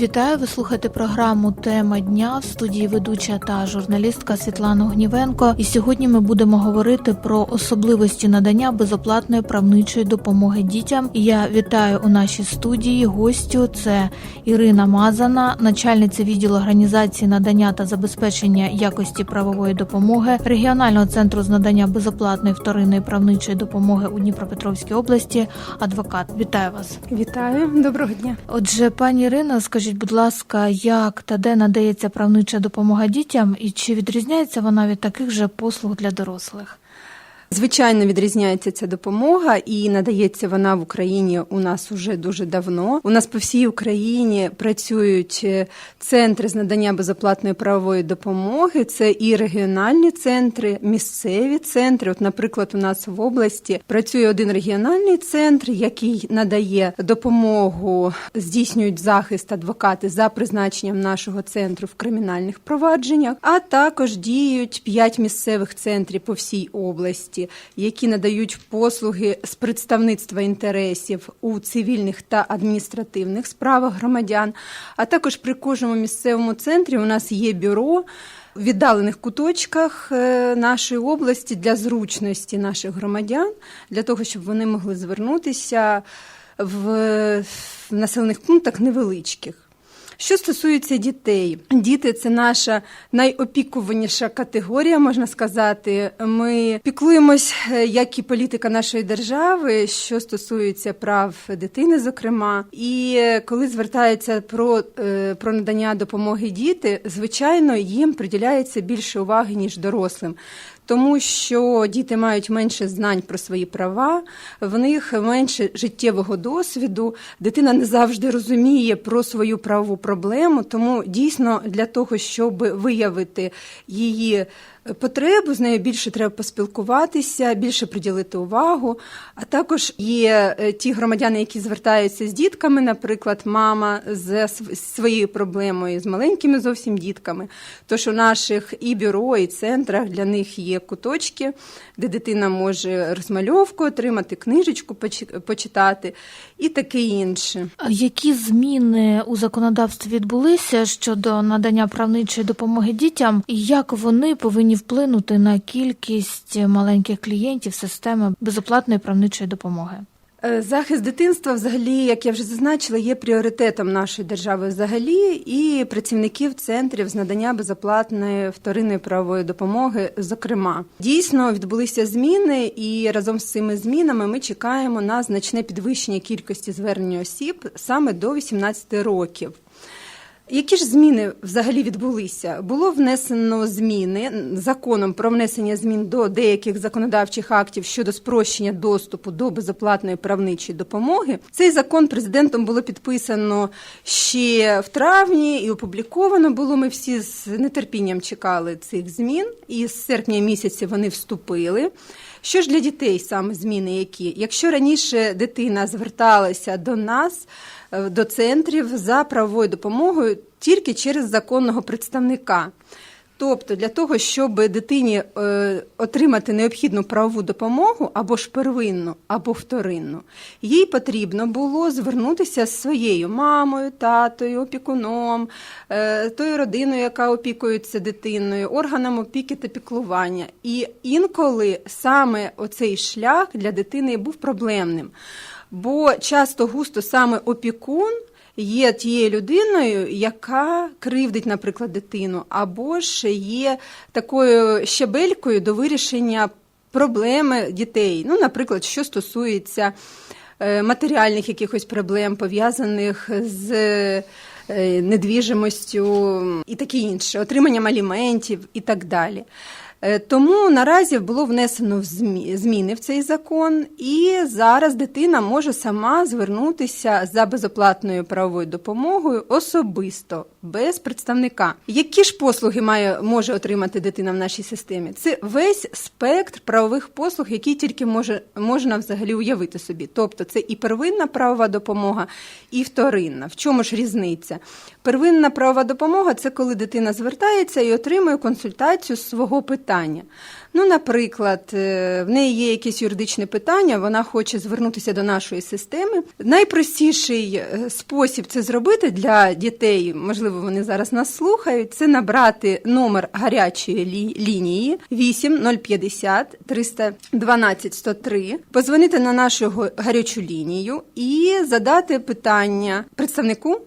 Вітаю, ви слухаєте програму Тема дня в студії ведуча та журналістка Світлана Огнівенко. І сьогодні ми будемо говорити про особливості надання безоплатної правничої допомоги дітям. І я вітаю у нашій студії гостю. Це Ірина Мазана, начальниця відділу організації надання та забезпечення якості правової допомоги регіонального центру з надання безоплатної вторинної правничої допомоги у Дніпропетровській області. Адвокат, вітаю вас. Вітаю, доброго дня. Отже, пані Ірино, скажіть, будь ласка, як та де надається правнича допомога дітям, і чи відрізняється вона від таких же послуг для дорослих? Звичайно, відрізняється ця допомога, і надається вона в Україні у нас уже дуже давно. У нас по всій Україні працюють е, центри з надання безоплатної правової допомоги. Це і регіональні центри, місцеві центри. От, наприклад, у нас в області працює один регіональний центр, який надає допомогу, здійснюють захист адвокати за призначенням нашого центру в кримінальних провадженнях, а також діють п'ять місцевих центрів по всій області які надають послуги з представництва інтересів у цивільних та адміністративних справах громадян. А також при кожному місцевому центрі у нас є бюро. В віддалених куточках е, нашої області для зручності наших громадян, для того, щоб вони могли звернутися в населених пунктах невеличких. Що стосується дітей, діти це наша найопікуваніша категорія, можна сказати. Ми піклуємось, е, як і політика нашої держави, що стосується прав дитини, зокрема. І е, коли звертаються про, е, про надання допомоги діти, звичайно, їм приділяється більше уваги ніж дорослим. Тому що діти мають менше знань про свої права, в них менше життєвого досвіду. Дитина не завжди розуміє про свою правову проблему. Тому дійсно для того, щоб виявити її потребу, з нею більше треба поспілкуватися, більше приділити увагу. А також є ті громадяни, які звертаються з дітками, наприклад, мама з своєю проблемою, з маленькими зовсім дітками. Тож у наших і бюро, і центрах для них є куточки, де дитина може розмальовку отримати, книжечку почитати і таке інше. Які зміни у законодавстві відбулися щодо надання правничої допомоги дітям, і як вони повинні вплинути на кількість маленьких клієнтів системи безоплатної правничої допомоги? Захист дитинства, взагалі, як я вже зазначила, є пріоритетом нашої держави взагалі і працівників центрів з надання безоплатної вторинної правової допомоги. Зокрема, дійсно відбулися зміни, і разом з цими змінами ми чекаємо на значне підвищення кількості звернень осіб саме до 18 років. Які ж зміни взагалі відбулися? Було внесено зміни законом про внесення змін до деяких законодавчих актів щодо спрощення доступу до безоплатної правничої допомоги. Цей закон президентом було підписано ще в травні і опубліковано було. Ми всі з нетерпінням чекали цих змін, і з серпня місяця вони вступили. Що ж для дітей саме зміни, які якщо раніше дитина зверталася до нас. До центрів за правовою допомогою тільки через законного представника. Тобто, для того, щоб дитині е, отримати необхідну правову допомогу або ж первинну, або вторинну, їй потрібно було звернутися з своєю мамою, татою, опікуном, е, тою родиною, яка опікується дитиною, органом опіки та піклування. І інколи саме оцей шлях для дитини був проблемним. Бо часто густо саме опікун є тією людиною, яка кривдить, наприклад, дитину, або ж є такою щебелькою до вирішення проблеми дітей. Ну, наприклад, що стосується матеріальних якихось проблем, пов'язаних з недвіжимостю і таке інше, отриманням аліментів і так далі. Тому наразі було внесено зміни в цей закон, і зараз дитина може сама звернутися за безоплатною правовою допомогою особисто, без представника. Які ж послуги має може отримати дитина в нашій системі? Це весь спектр правових послуг, які тільки може можна взагалі уявити собі. Тобто, це і первинна правова допомога, і вторинна. В чому ж різниця? Первинна правова допомога це коли дитина звертається і отримує консультацію з свого питання питання. Ну, наприклад, е, в неї є якесь юридичне питання, вона хоче звернутися до нашої системи. Найпростіший е, спосіб це зробити для дітей, можливо, вони зараз нас слухають, це набрати номер гарячої лі- лінії 8 050 312 103, позвонити на нашу гарячу лінію і задати питання представнику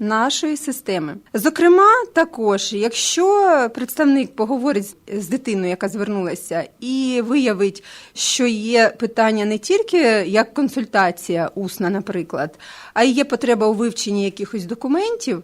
нашої системи. Зокрема, також, якщо представник поговорить з- дитиною, яка звернулася, і виявить, що є питання не тільки як консультація усна, наприклад, а й є потреба у вивченні якихось документів.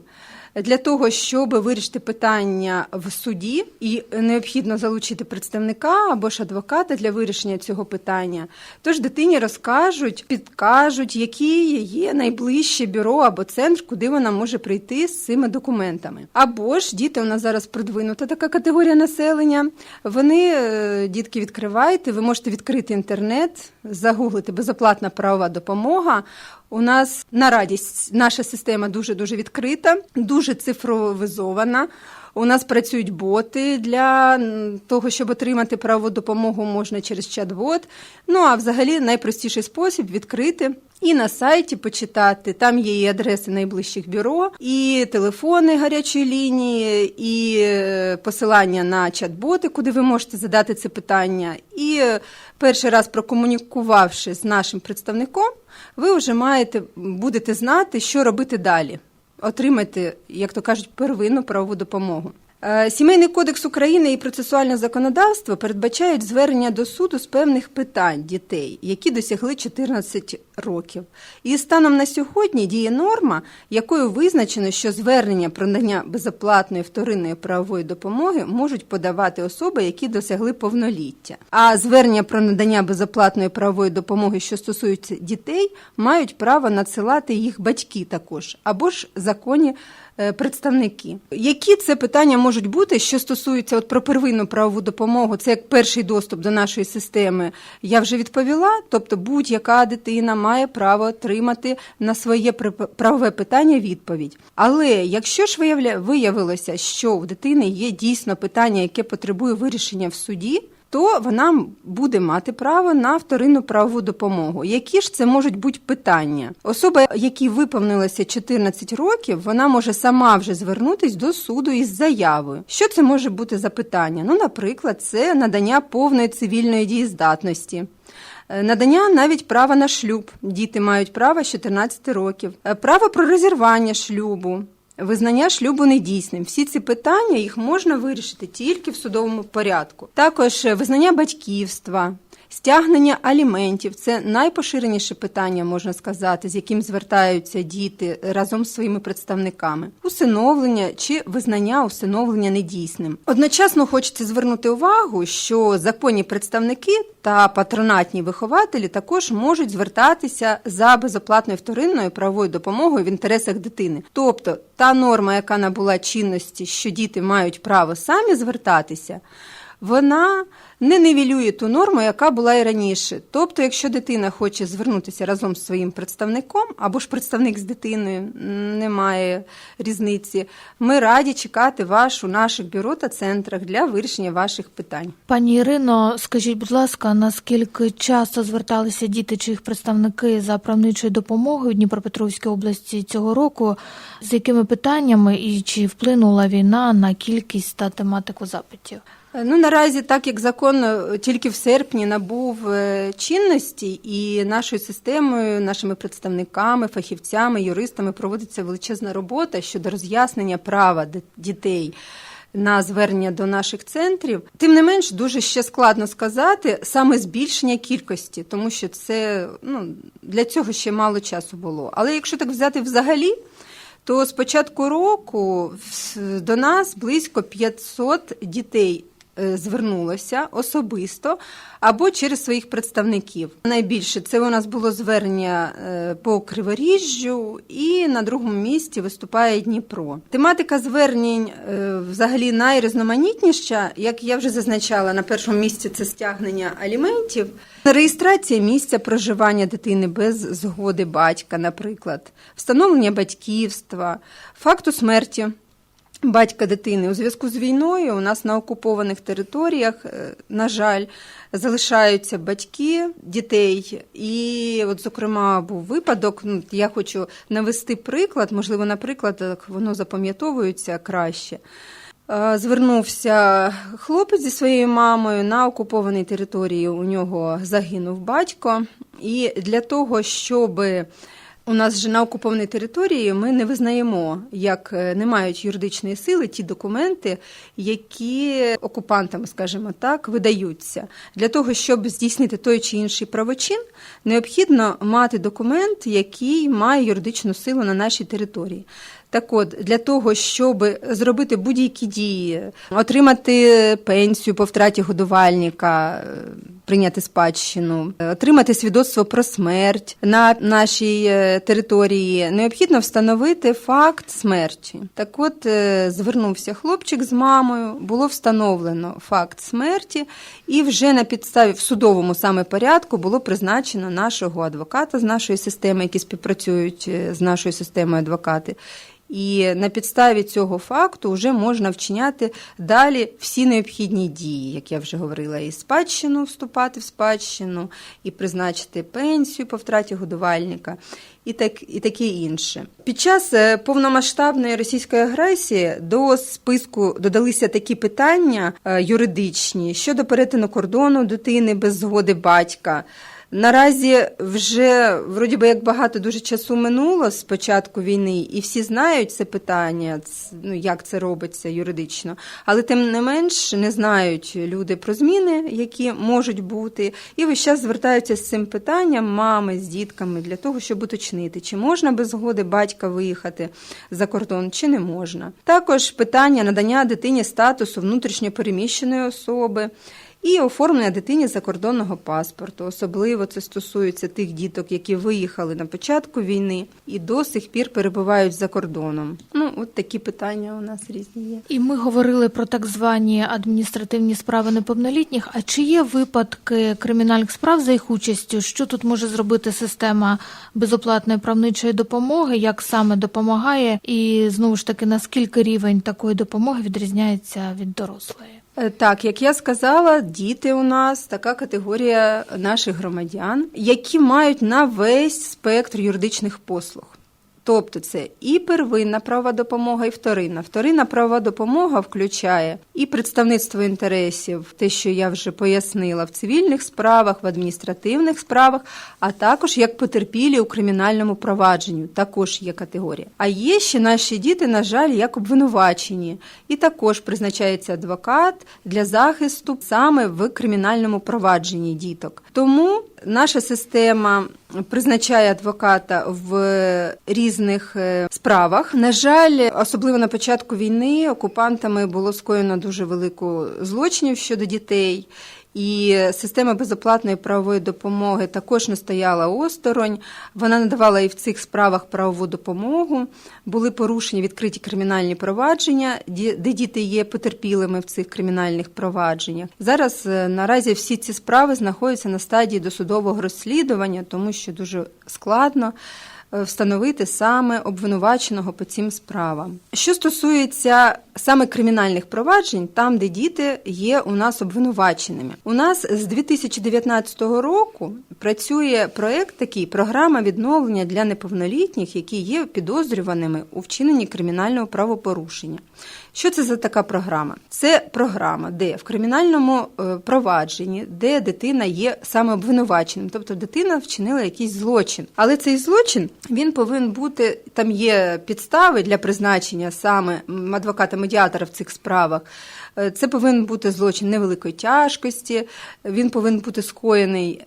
Для того, щоб вирішити питання в суді, і необхідно залучити представника або ж адвоката для вирішення цього питання. Тож дитині розкажуть, підкажуть, які є найближче бюро або центр, куди вона може прийти з цими документами. Або ж діти у нас зараз продвинута така категорія населення. Вони е, дітки відкриваєте, ви можете відкрити інтернет, загуглити безоплатна правова допомога. У нас на радість наша система дуже дуже відкрита, дуже цифровізована. У нас працюють боти для того, щоб отримати правову допомогу, можна через чат-бот. Ну а взагалі найпростіший спосіб відкрити і на сайті почитати. Там є і адреси найближчих бюро, і телефони гарячої лінії, і е, посилання на чат-боти, куди ви можете задати це питання. І е, перший раз прокомунікувавши з нашим представником, ви вже маєте будете знати, що робити далі. Отримати, як то кажуть, первинну правову допомогу. Е, Сімейний кодекс України і процесуальне законодавство передбачають звернення до суду з певних питань дітей, які досягли 14 років. І станом на сьогодні діє норма, якою визначено, що звернення про надання безоплатної вторинної правової допомоги можуть подавати особи, які досягли повноліття. А звернення про надання безоплатної правової допомоги, що стосуються дітей, мають право надсилати їх батьки також або ж законні е, представники. Які це питання можуть бути, що стосуються от про первинну правову допомогу, це як перший доступ до нашої системи, я вже відповіла. Тобто будь-яка дитина має право отримати на своє правове питання відповідь. Але якщо ж виявилося, що в дитини є дійсно питання, яке потребує вирішення в суді, то вона буде мати право на вторинну правову допомогу. Які ж це можуть бути питання? Особа, якій виповнилося 14 років, вона може сама вже звернутись до суду із заявою. Що це може бути за питання? Ну, наприклад, це надання повної цивільної дієздатності. Е, Надання навіть права на шлюб. Діти мають право з 14 років. Е, Право про розірвання шлюбу. Визнання шлюбу недійсним. Всі ці питання їх можна вирішити тільки в судовому порядку. Також е, визнання батьківства, стягнення аліментів це найпоширеніше питання, можна сказати, з яким звертаються діти разом з своїми представниками. Усиновлення чи визнання усиновлення недійсним. Одночасно хочеться звернути увагу, що законні представники та патронатні вихователі також можуть звертатися за безоплатною вторинною правовою допомогою в інтересах дитини. Тобто та норма, яка набула чинності, що діти мають право самі звертатися, вона не нівелює ту норму, яка була і раніше. Тобто, якщо дитина хоче звернутися разом з своїм представником, або ж представник з дитиною, немає різниці, ми раді чекати вас у наших бюро та центрах для вирішення ваших питань. Пані Ірино, скажіть, будь ласка, наскільки часто зверталися діти чи їх представники за правничою допомогою у Дніпропетровській області цього року? З якими питаннями і чи вплинула війна на кількість та тематику запитів? Е, Ну наразі, так як закон е, тільки в серпні набув е, чинності, і нашою системою, нашими представниками, фахівцями, юристами проводиться величезна робота щодо роз'яснення права дітей. На звернення до наших центрів, тим не менш, дуже ще складно сказати саме збільшення кількості, тому що це ну для цього ще мало часу було. Але якщо так взяти взагалі, то з початку року до нас близько 500 дітей звернулося особисто або через своїх представників. Найбільше це у нас було звернення е, по Криворіжжю, і на другому місці виступає Дніпро. Тематика звернень е, взагалі найрізноманітніша, як я вже зазначала, на першому місці це стягнення аліментів, реєстрація місця проживання дитини без згоди батька, наприклад, встановлення батьківства, факту смерті батька дитини. У зв'язку з війною у нас на окупованих територіях, е, на жаль, залишаються батьки дітей. І, от, зокрема, був випадок. Ну, я хочу навести приклад, можливо, на прикладах воно запам'ятовується краще. Е, Звернувся хлопець зі своєю мамою на окупованій території. У нього загинув батько, і для того, щоб у нас же на окупованій території ми не визнаємо, як е, не мають юридичної сили ті документи, які окупантами, скажімо так, видаються. Для того, щоб здійснити той чи інший правочин, необхідно мати документ, який має юридичну силу на нашій території. Так от, для того, щоб зробити будь-які дії, отримати пенсію по втраті годувальника, е, прийняти спадщину, е, отримати свідоцтво про смерть на нашій е, території, необхідно встановити факт смерті. Так от е, звернувся хлопчик з мамою, було встановлено факт смерті, і вже на підставі в судовому саме порядку було призначено нашого адвоката з нашої системи, які співпрацюють з нашою системою адвокати. І на підставі цього факту вже можна вчиняти далі всі необхідні дії, як я вже говорила, і спадщину вступати в спадщину, і призначити пенсію по втраті годувальника, і так і таке інше. Під час е, повномасштабної російської агресії до списку додалися такі питання е, юридичні щодо перетину кордону дитини без згоди батька. Наразі вже вроді би як багато дуже часу минуло з початку війни, і всі знають це питання, ну як це робиться юридично. Але тим не менш не знають люди про зміни, які можуть бути, і весь час звертаються з цим питанням мами з дітками для того, щоб уточнити, чи можна без згоди батька виїхати за кордон, чи не можна. Також питання надання дитині статусу внутрішньопереміщеної особи. І оформлення дитині закордонного паспорту. Особливо це стосується тих діток, які виїхали на початку війни і до сих пір перебувають за кордоном. Ну, от такі питання у нас різні є. І ми говорили про так звані адміністративні справи неповнолітніх. А чи є випадки кримінальних справ за їх участю? Що тут може зробити система безоплатної правничої допомоги? Як саме допомагає? І знову ж таки, наскільки рівень такої допомоги відрізняється від дорослої? Е, Так, як я сказала, діти у нас така категорія наших громадян, які мають на весь спектр юридичних послуг. Тобто це і первинна правова допомога, і вторинна. Вторинна правова допомога включає і представництво інтересів, те, що я вже пояснила, в цивільних справах, в адміністративних справах, а також як потерпілі у кримінальному провадженню, також є категорія. А є ще наші діти, на жаль, як обвинувачені, і також призначається адвокат для захисту саме в кримінальному провадженні діток. Тому наша система призначає адвоката в різних е, справах. На жаль, особливо на початку війни окупантами було скоєно дуже велику злочинів щодо дітей. І система безоплатної правової допомоги також не стояла осторонь. Вона надавала і в цих справах правову допомогу. Були порушені відкриті кримінальні провадження, де діти є потерпілими в цих кримінальних провадженнях. Зараз е, наразі всі ці справи знаходяться на стадії досудового розслідування, тому що дуже складно встановити саме обвинуваченого по цим справам. Що стосується саме кримінальних проваджень, там, де діти є у нас обвинуваченими. У нас з 2019 року працює проект такий програма відновлення для неповнолітніх, які є підозрюваними у вчиненні кримінального правопорушення. Що це за така програма? Це програма, де в кримінальному е, провадженні, де дитина є саме обвинуваченим, тобто дитина вчинила якийсь злочин. Але цей злочин він повинен бути там є підстави для призначення саме адвоката-медіатора в цих справах. Е, Це повинен бути злочин невеликої тяжкості, він повинен бути скоєний.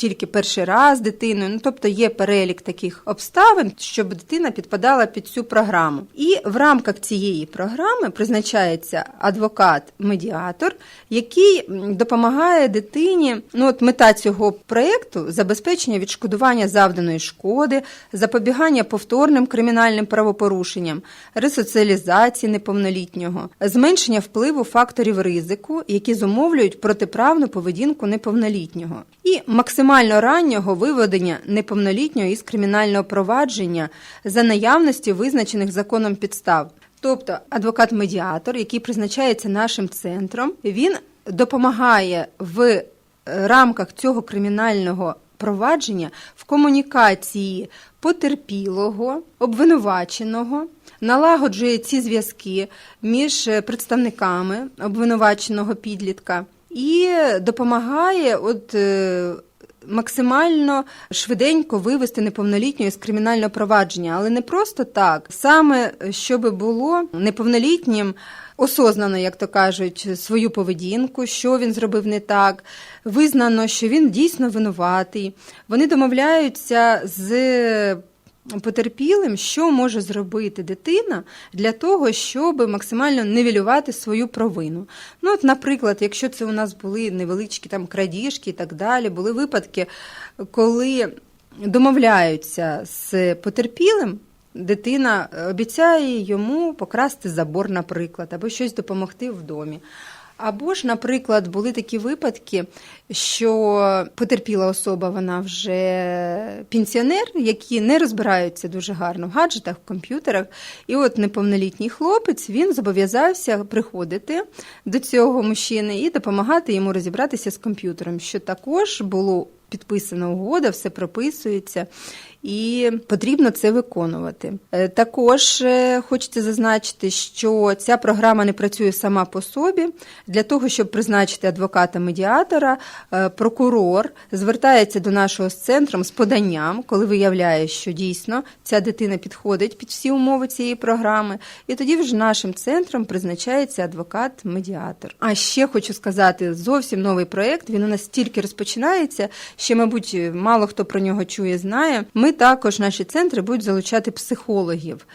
Тільки перший раз дитиною, ну тобто є перелік таких обставин, щоб дитина підпадала під цю програму. І в рамках цієї програми призначається адвокат-медіатор, який допомагає дитині. Ну от мета цього проєкту забезпечення відшкодування завданої шкоди, запобігання повторним кримінальним правопорушенням, ресоціалізації неповнолітнього, зменшення впливу факторів ризику, які зумовлюють протиправну поведінку неповнолітнього, і максимально раннього виведення неповнолітнього із кримінального провадження за наявності визначених законом підстав. Тобто адвокат-медіатор, який призначається нашим центром, він допомагає в е, рамках цього кримінального провадження в комунікації потерпілого, обвинуваченого, налагоджує ці зв'язки між е, представниками обвинуваченого підлітка і допомагає от. Максимально швиденько вивести неповнолітнього з кримінального провадження, але не просто так, саме щоб було неповнолітнім осознано, як то кажуть, свою поведінку, що він зробив не так, визнано, що він дійсно винуватий. Вони домовляються з потерпілим, що може зробити дитина для того, щоб максимально нивелювати свою провину. Ну, от, наприклад, якщо це у нас були невеличкі там крадіжки і так далі, були випадки, коли домовляються з потерпілим. Дитина обіцяє йому покрасти забор, наприклад, або щось допомогти в домі. Або ж, наприклад, були такі випадки, що потерпіла особа, вона вже пенсіонер, які не розбираються дуже гарно в гаджетах, в комп'ютерах. І от неповнолітній хлопець він зобов'язався приходити до цього мужчини і допомагати йому розібратися з комп'ютером, що також було підписана угода, все прописується. І потрібно це виконувати. Е, Також е, хочеться зазначити, що ця програма не працює сама по собі. Для того, щоб призначити адвоката-медіатора, е, прокурор звертається до нашого з центром з поданням, коли виявляє, що дійсно ця дитина підходить під всі умови цієї програми. І тоді вже нашим центром призначається адвокат-медіатор. А ще хочу сказати, зовсім новий проєкт. Він у нас тільки розпочинається. Ще, мабуть, мало хто про нього чує, знає. Ми також наші центри будуть залучати психологів.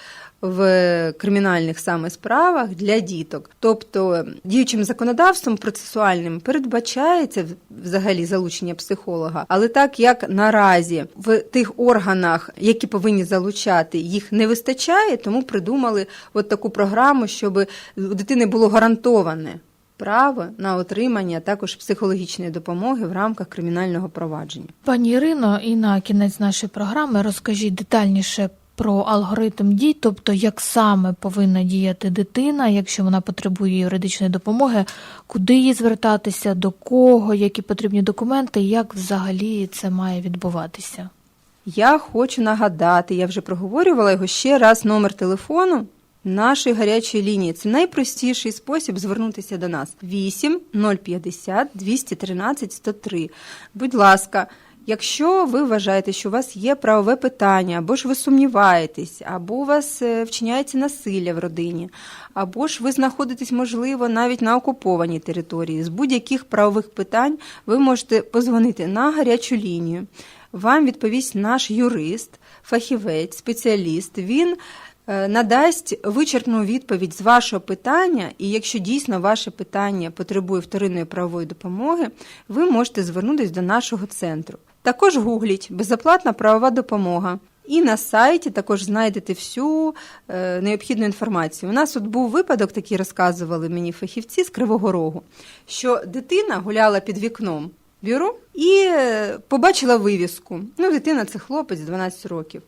В кримінальних саме справах для діток, тобто діючим законодавством процесуальним передбачається взагалі залучення психолога, але так як наразі в тих органах, які повинні залучати, їх не вистачає, тому придумали от таку програму, щоб у дитини було гарантоване право на отримання також психологічної допомоги в рамках кримінального провадження. Пані Ірино, і на кінець нашої програми розкажіть детальніше про алгоритм дій, тобто як саме повинна діяти дитина, якщо вона потребує юридичної допомоги, куди їй звертатися, до кого, які потрібні документи, як взагалі це має відбуватися. Я хочу нагадати, я вже проговорювала його ще раз номер телефону нашої гарячої лінії. Це найпростіший спосіб звернутися до нас. 8 050 213 103. Будь ласка, якщо ви вважаєте, що у вас є правове питання, або ж ви сумніваєтесь, або у вас е, вчиняється насилля в родині, або ж ви знаходитесь, можливо, навіть на окупованій території, з будь-яких правових питань ви можете позвонити на гарячу лінію. Вам відповість наш юрист, фахівець, спеціаліст. Він надасть вичерпну відповідь з вашого питання, і якщо дійсно ваше питання потребує вторинної правової допомоги, ви можете звернутися до нашого центру. Також гугліть безоплатна правова допомога. І на сайті також знайдете всю е, необхідну інформацію. У нас от був випадок, такий розказували мені фахівці з Кривого Рогу, що дитина гуляла під вікном бюро і е, побачила вивіску. Ну, дитина це хлопець 12 років.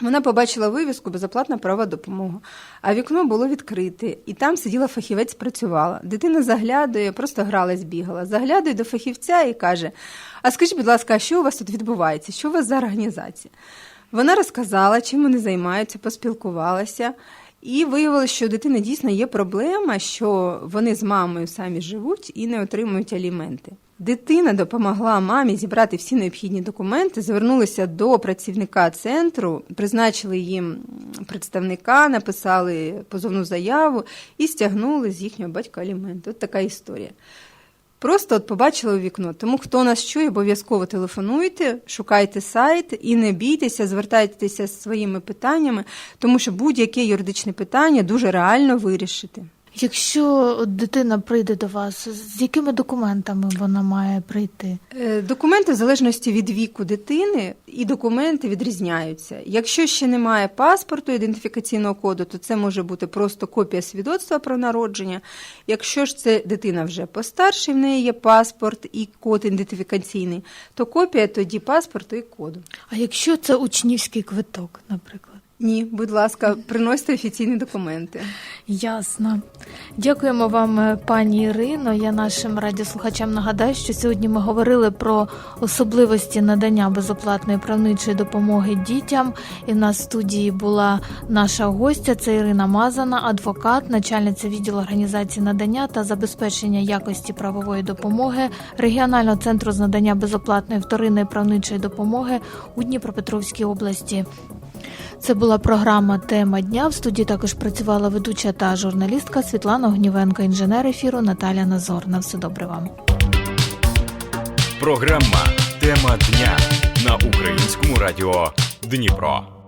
Вона побачила вивіску безоплатна права допомога. А вікно було відкрите, і там сиділа фахівець, працювала. Дитина заглядує, просто гралась, бігала. Заглядує до фахівця і каже: А скажіть, будь ласка, а що у вас тут відбувається? Що у вас за організація? Вона розказала, чим вони займаються, поспілкувалася. І виявилося, що у дитини дійсно є проблема, що вони з мамою самі живуть і не отримують аліменти. Дитина допомогла мамі зібрати всі необхідні документи, звернулися до працівника центру, призначили їм представника, написали позовну заяву і стягнули з їхнього батька аліменти. От така історія. Просто от побачили у вікно. Тому хто нас чує, обов'язково телефонуйте, шукайте сайт і не бійтеся, звертайтеся з своїми питаннями, тому що будь-яке юридичне питання дуже реально вирішити. Якщо дитина прийде до вас, з якими документами вона має прийти? Е, Документи в залежності від віку дитини і документи відрізняються. Якщо ще немає паспорту, ідентифікаційного коду, то це може бути просто копія свідоцтва про народження. Якщо ж це дитина вже постарше, в неї є паспорт і код ідентифікаційний, то копія тоді паспорту і коду. А якщо це учнівський квиток, наприклад? Ні, будь ласка, приносьте офіційні документи. Ясно. Дякуємо вам, е, пані Ірино. Я нашим радіослухачам нагадаю, що сьогодні ми говорили про особливості надання безоплатної правничої допомоги дітям. І в нас в студії була наша гостя. Це Ірина Мазана, адвокат, начальниця відділу організації надання та забезпечення якості правової допомоги регіонального центру з надання безоплатної вторинної правничої допомоги у Дніпропетровській області. Це була програма Тема дня. В студії також працювала ведуча та журналістка Світлана Огнівенко, інженер ефіру Наталя Назорна. Все добре вам. Програма Тема дня на українському радіо Дніпро.